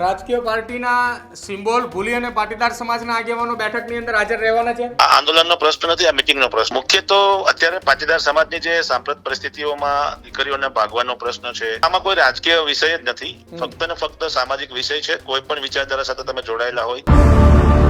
રાજકીય પાર્ટીના સિમ્બોલ ભૂલી અને પાટીદાર સમાજના આગેવાનો બેઠકની અંદર હાજર રહેવાના છે? આ આંદોલનનો પ્રશ્ન નથી આ મિટિંગનો પ્રશ્ન. મુખ્ય તો અત્યારે પાટીદાર સમાજની જે સાંપ્રત પરિસ્થિતિઓમાં દીકરીઓને ભાગવાનો પ્રશ્ન છે આમાં કોઈ રાજકીય વિષય જ નથી. ફક્ત ને ફક્ત સામાજિક વિષય છે કોઈ પણ વિચારધારા સાથે તમે જોડાયેલા હોય.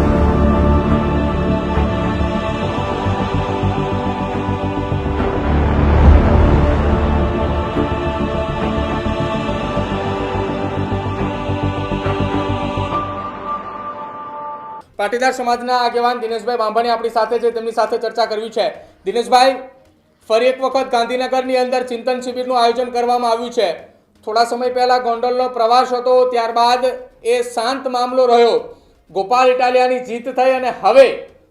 પાટીદાર સમાજના આગેવાન દિનેશભાઈ બાંભાણી આપણી સાથે છે, તેમની સાથે ચર્ચા કરવી છે. દિનેશભાઈ, ફરી એક વખત ગાંધીનગરની અંદર ચિંતન શિબિરનું આયોજન કરવામાં આવ્યું છે. થોડા સમય પહેલા ગોંડલનો પ્રવાસ હતો, ત્યારબાદ એ શાંત મામલો રહ્યો. ગોપાલ ઇટાલિયાની જીત થઈ અને હવે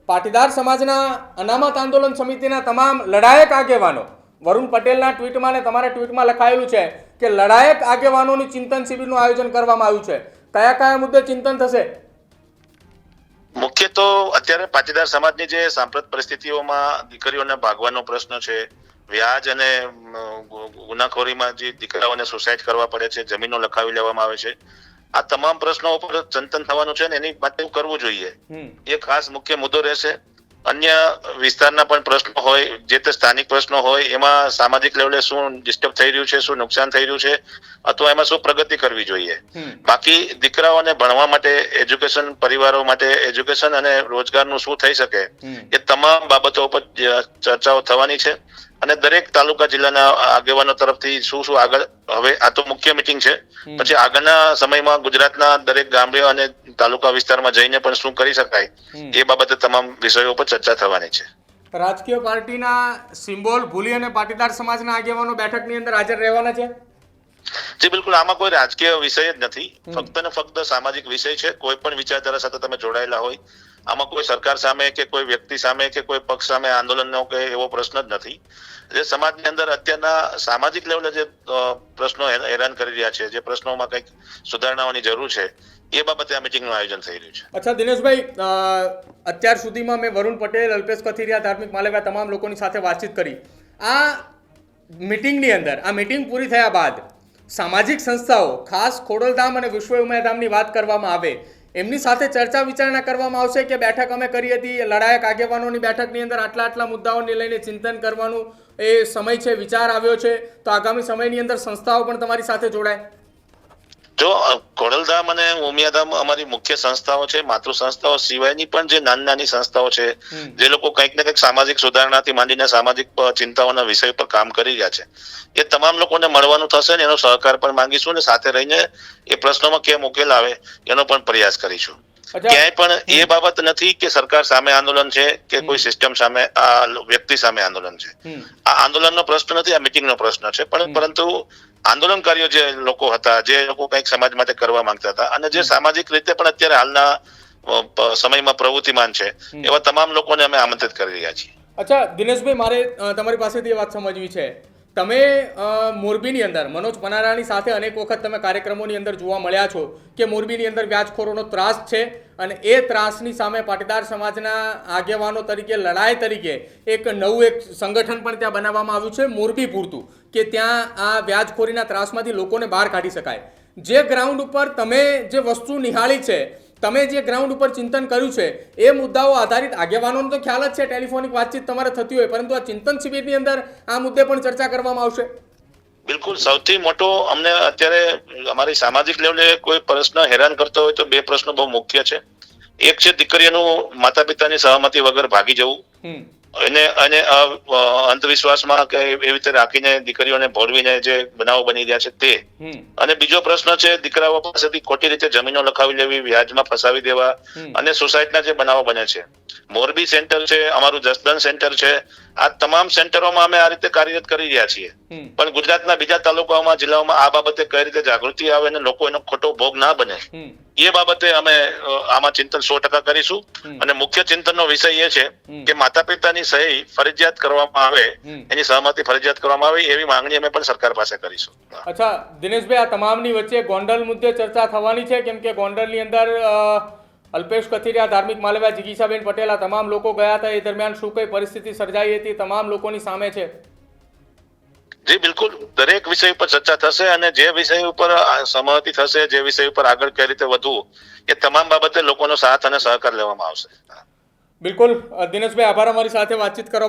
પાટીદાર સમાજના અનામત આંદોલન સમિતિના તમામ લડાયક આગેવાનો, વરુણ પટેલના ટ્વીટમાં ને તમારા ટ્વીટમાં લખાયેલું છે કે લડાયક આગેવાનોની ચિંતન શિબિરનું આયોજન કરવામાં આવ્યું છે. કયા કયા મુદ્દે ચિંતન થશે? મુખ્ય તો અત્યારે પાટીદાર સમાજની જે સાંપ્રત પરિસ્થિતિઓમાં દીકરીઓને ભાગવાનો પ્રશ્ન છે વ્યાજ અને ગુનાખોરીમાં જે દીકરાઓને સુસાઇડ કરવા પડે છે જમીનો લખાવી લેવામાં આવે છે આ તમામ પ્રશ્નો ઉપર ચિંતન થવાનું છે ને એની માટે કરવું જોઈએ. એ ખાસ મુખ્ય મુદ્દો રહેશે. અન્ય વિસ્તારના પણ પ્રશ્નો હોય જે તે સ્થાનિક પ્રશ્નો હોય એમાં સામાજિક લેવલે શું ડિસ્ટર્બ થઈ રહ્યું છે શું નુકસાન થઈ રહ્યું છે અથવા એમાં શું પ્રગતિ કરવી જોઈએ? બાકી દીકરાઓને ભણવા માટે એજ્યુકેશન પરિવારો માટે એજ્યુકેશન અને રોજગારનું શું થઈ શકે? એ તમામ બાબતો ઉપર ચર્ચાઓ થવાની છે. અને દરેક તાલુકા જિલ્લાના આગેવાનો તરફથી શું શું આગળ હવે આ તો મુખ્ય મિટિંગ છે. પછી આગળના સમયમાં ગુજરાતના દરેક ગામડે અને તાલુકા વિસ્તારમાં જઈને પણ શું કરી શકાય એ બાબતે તમામ વિષયો પર ચર્ચા થવાની છે. રાજકીય પાર્ટીના સિમ્બોલ ભૂલી અને પાટીદાર સમાજના આગેવાનો બેઠકની અંદર હાજર રહેવાના છે? જી બિલકુલ આમાં કોઈ રાજકીય વિષય જ નથી. ફક્ત ને ફક્ત સામાજિક વિષય છે. કોઈ પણ વિચારધારા સાથે તમે જોડાયેલા હોય આમાં કોઈ સરકાર સામે કે કોઈ વ્યક્તિ સામે કે કોઈ પક્ષ સામે આંદોલનનો કે એવો પ્રશ્ન જ નથી. જે સમાજની અંદર અત્યારના સામાજિક લેવલે જે પ્રશ્નો હેરાન કરી રહ્યા છે, જે પ્રશ્નોમાં કંઈક સુધારણાઓની જરૂર છે, એ બાબતે આ મિટિંગનું આયોજન થઈ રહ્યું છે. અચ્છા, દિનેશભાઈ અત્યાર સુધીમાં મેં વરુણ પટેલ, અલ્પેશ કથિરિયા, ધાર્મિક માલેવા તમામ લોકોની સાથે વાતચીત કરી. આ મિટિંગની અંદર, આ મિટિંગ પૂરી થયા બાદ સામાજિક સંસ્થાઓ, ખાસ ખોડલધામ અને વિશ્વ ઉમેધામની વાત કરવામાં આવે એમની સાથે ચર્ચા વિચારણા કરવામાં આવશે કે બેઠક અમે કરી હતી. લડાયક આગેવાનોની બેઠકની અંદર આટલા આટલા મુદ્દાઓને લઈને ચિંતન કરવાનું એ સમય છે, વિચાર આવ્યો છે. તો આગામી સમયની અંદર સંસ્થાઓ પણ તમારી સાથે જોડાય. જો ખોડલધામ અને ઉમિયાધામ અમારી મુખ્ય સંસ્થાઓ છે માતૃ સંસ્થાઓ સિવાયની પણ જે નાની નાની સંસ્થાઓ છે જે લોકો કંઈક ને કંઈક સામાજિક સુધારણાથી માંડીને સામાજિક ચિંતાઓના વિષય પર કામ કરી રહ્યા છે. એ તમામ લોકોને મળવાનું થશે ને એનો સહકાર પણ માંગીશું ને સાથે રહીને એ પ્રશ્નોમાં કેમ ઉકેલ આવે એનો પણ પ્રયાસ કરીશું. ક્યાંય પણ એ બાબત નથી કે સરકાર સામે આંદોલન છે કે કોઈ સિસ્ટમ સામે આ વ્યક્તિ સામે આંદોલન છે. આ આંદોલનનો પ્રશ્ન નથી આ મિટિંગનો પ્રશ્ન છે પણ પરંતુ આંદોલનકારીઓ જે લોકો હતા જે લોકો કંઈક સમાજ માટે કરવા માંગતા હતા અને જે સામાજિક રીતે પણ અત્યારે હાલના સમયમાં પ્રવૃત્તિમાન છે એવા તમામ લોકોને અમે આમંત્રિત કરી રહ્યા છીએ. અચ્છા દિનેશભાઈ મારે તમારી પાસેથી એ વાત સમજવી છે. તમે મોરબીની અંદર, મનોજ પનારાની સાથે અનેક વખત તમે કાર્યક્રમોની અંદર જોવા મળ્યા છો કે મોરબીની અંદર વ્યાજખોરોનો ત્રાસ છે અને એ ત્રાસની સામે પાટીદાર સમાજના આગેવાનો તરીકે, લડાઈ તરીકે એક નવું એક સંગઠન પણ ત્યાં બનાવવામાં આવ્યું છે મોરબી પૂરતું, કે ત્યાં આ વ્યાજખોરીના ત્રાસમાંથી લોકોને બહાર કાઢી શકાય. જે ગ્રાઉન્ડ ઉપર તમે જે વસ્તુ નિહાળી છે તમે જે ગ્રાઉન્ડ ઉપર ચિંતન કર્યું છે એ મુદ્દાઓ આધારિત આગેવાનોનો તો ખ્યાલ જ છે ટેલિફોનિક વાતચીત તમારે થતી હોય પરંતુ આ ચિંતન શિબિરની અંદર આ મુદ્દે પણ ચર્ચા કરવામાં આવશે. બિલકુલ સૌથી મોટો અમને અત્યારે અમારી સામાજિક લેવલે કોઈ પ્રશ્ન હેરાન કરતો હોય તો બે પ્રશ્નો બહુ મુખ્ય છે. એક છે દીકરીઓનું માતા પિતાની સહમતી વગર ભાગી જવું. એને અને અંધવિશ્વાસમાં કે એવી રીતે રાખીને દીકરીઓને ભોળવીને જે બનાવો બની રહ્યા છે તે. અને બીજો પ્રશ્ન છે દીકરાઓ પાસેથી ખોટી રીતે જમીનો લખાવી લેવી વ્યાજમાં ફસાવી દેવા. અને સોસાયટીના જે બનાવો બને છે. મોરબી સેન્ટર છે અમારું જસદન સેન્ટર છે. આ તમામ સેન્ટરોમાં અમે આ રીતે કાર્યરત કરી રહ્યા છીએ. પણ ગુજરાતના બીજા તાલુકાઓમાં જિલ્લાઓમાં આ બાબતે કઈ રીતે જાગૃતિ આવે અને લોકો એનો ખોટો ભોગ ના બને? એ બાબતે અમે આમાં ચિંતન સો ટકા કરીશું. અને મુખ્ય ચિંતનનો વિષય એ છે કે માતા પિતાની સહી ફરજિયાત કરવામાં આવે એની સહમતિ ફરજિયાત કરવામાં આવે એવી માંગણી અમે પણ સરકાર પાસે કરીશું. અચ્છા દિનેશભાઈ આ તમામની વચ્ચે ગોંડલ મુદ્દે ચર્ચા થવાની છે કેમ કે ગોંડલની અંદર અલ્પેશ કથિરિયા ધાર્મિક માલવ્યા જિગીશાબેન પટેલ આ તમામ લોકો ગયા હતા. એ દરમિયાન શું કઈ પરિસ્થિતિ સર્જાઈ હતી તમામ લોકોની સામે છે. જી, બિલકુલ. દરેક વિષય ઉપર ચર્ચા થશે અને જે વિષય ઉપર સહમતિ થશે, જે વિષય ઉપર આગળ કઈ રીતે વધવું, એ તમામ બાબતે લોકોનો સાથ અને સહકાર લેવામાં આવશે. બિલકુલ. દિનેશભાઈ, આભાર અમારી સાથે વાતચીત કરવા